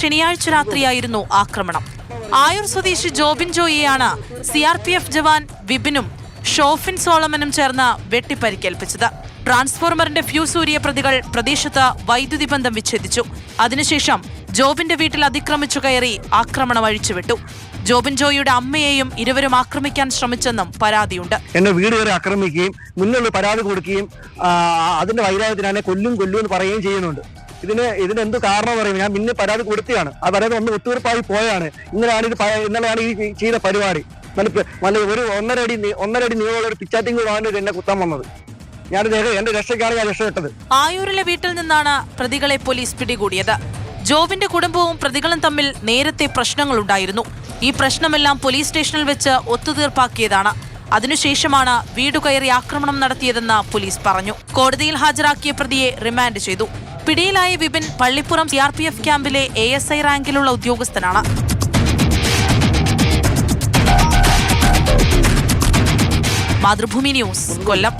ശനിയാഴ്ച രാത്രിയായിരുന്നു ആക്രമണം. ആയൂർ സ്വദേശി Jobin ജോയിയാണ് C R P F jawan വിപിനും ഷോഫിൻ സോളമനും ചേർന്ന് വെട്ടിപ്പരിക്കേൽപ്പിച്ചത്. ട്രാൻസ്ഫോർമറിന്റെ ഫ്യൂസ് ഊരിയ പ്രതികൾ പ്രദേശത്ത് വൈദ്യുതി ബന്ധം വിച്ഛേദിച്ചു. അതിനുശേഷം ജോബിന്റെ വീട്ടിൽ അതിക്രമിച്ചു കയറി ആക്രമണം അഴിച്ചുവിട്ടു. ജോബിൻ ജോയിയുടെ അമ്മയെയും ഇരുവരും ആക്രമിക്കാൻ ശ്രമിച്ചെന്നും പരാതിയുണ്ട്. എന്നെ വീട് കയറി ആക്രമിക്കുകയും മുന്നിലുള്ള പരാതി കൊടുക്കുകയും അതിന്റെ വൈരാഗ്യത്തിന് എന്നെ കൊല്ലും കൊല്ലും എന്ന് പറയുകയും ചെയ്യുന്നുണ്ട്. ഇതിന് ഇതിന് എന്ത് കാരണം പറയും ഞാൻ പിന്നെ പരാതി കൊടുത്തതാണ്. ആ പരാതി ഒന്ന് ഒത്തുതീർപ്പായി പോയാണ്. ഇന്നലെയാണ് ഇത് ഇന്നലെയാണ് ഈ ചെയ്ത പരിപാടി. നല്ല ഒരു ഒന്നരടി ഒന്നരടി ഒന്നര നീളമുള്ള ഒരു പിച്ചാറ്റിംഗ് വാങ്ങിയത് എന്നെ കുത്താൻ വന്നത്. ഞാൻ എന്റെ രക്ഷയ്ക്കാണ് ഞാൻ രക്ഷപ്പെട്ടത്. ആയൂരിലെ വീട്ടിൽ നിന്നാണ് പ്രതികളെ പോലീസ് പിടികൂടിയത്. ജോവിന്റെ കുടുംബവും പ്രതികളും തമ്മിൽ നേരത്തെ പ്രശ്നങ്ങൾ ഉണ്ടായിരുന്നു ഈ പ്രശ്നമെല്ലാം പോലീസ് സ്റ്റേഷനിൽ വെച്ച് ഒത്തുതീർപ്പാക്കിയതാണ്. അതിനുശേഷമാണ് വീട് കയറി ആക്രമണം നടത്തിയതെന്ന് പോലീസ് പറഞ്ഞു. കോടതിയിൽ ഹാജരാക്കിയ പ്രതിയെ റിമാൻഡ് ചെയ്തു. പിടിയിലായ Vipin Pallippuram C R P F ക്യാമ്പിലെ എ എസ് ഐ റാങ്കിലുള്ള ഉദ്യോഗസ്ഥനാണ്. മാതൃഭൂമി ന്യൂസ് കൊല്ലം.